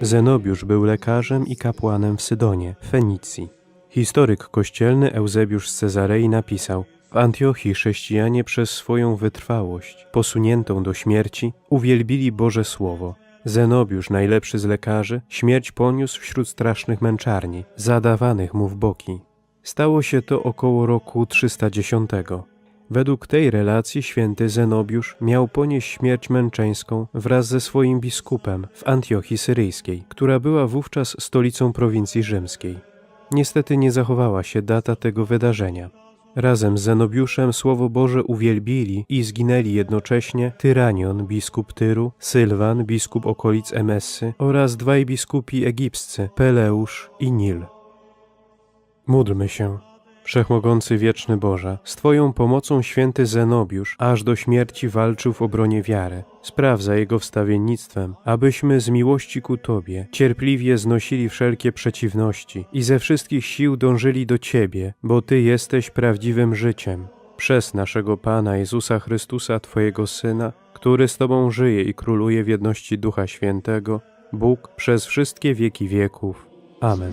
Zenobiusz był lekarzem i kapłanem w Sydonie, Fenicji. Historyk kościelny Eusebiusz z Cezarei napisał: W Antiochii chrześcijanie przez swoją wytrwałość, posuniętą do śmierci, uwielbili Boże Słowo. Zenobiusz, najlepszy z lekarzy, śmierć poniósł wśród strasznych męczarni, zadawanych mu w boki. Stało się to około roku 310. Według tej relacji święty Zenobiusz miał ponieść śmierć męczeńską wraz ze swoim biskupem w Antiochii Syryjskiej, która była wówczas stolicą prowincji rzymskiej. Niestety nie zachowała się data tego wydarzenia. Razem z Zenobiuszem Słowo Boże uwielbili i zginęli jednocześnie Tyranion, biskup Tyru, Sylwan, biskup okolic Emessy oraz dwaj biskupi egipscy, Peleusz i Nil. Módlmy się. Wszechmogący wieczny Boże, z Twoją pomocą święty Zenobiusz aż do śmierci walczył w obronie wiary. Spraw za jego wstawiennictwem, abyśmy z miłości ku Tobie cierpliwie znosili wszelkie przeciwności i ze wszystkich sił dążyli do Ciebie, bo Ty jesteś prawdziwym życiem. Przez naszego Pana Jezusa Chrystusa, Twojego Syna, który z Tobą żyje i króluje w jedności Ducha Świętego, Bóg przez wszystkie wieki wieków. Amen.